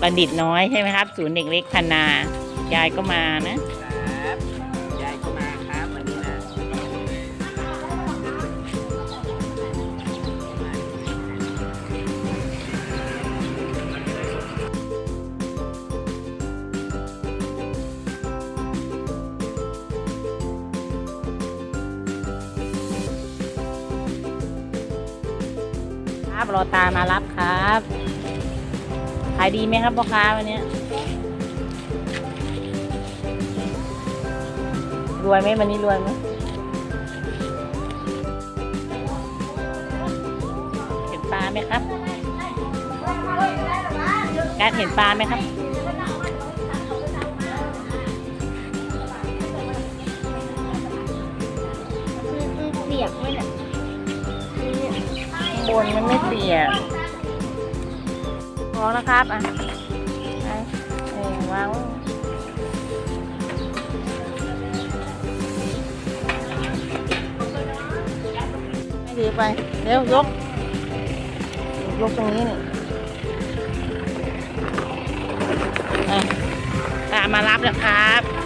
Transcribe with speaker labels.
Speaker 1: ประดิษฐ์น้อยใช่ไหมครับ ศูนย์เด็กเล็กพันนา ยายก็มานะ
Speaker 2: ครับยายก็มาครับวันนี้นะ
Speaker 1: ครับรอตามารับครับายดีไหมครับพ่อค้าวันเนี้ยรวยไหมวันนี้รวยไหมเห็นปลาไหมครับการเห็นปลาไหมครับ
Speaker 3: เปียกไหมเนี่ย
Speaker 1: ข้างบนมันไม่เปียก ของนะครับอะไปเออวางไม่ดีไปเร็วยก ยกตรงนี้นี่อะตามมารับแล้วครับ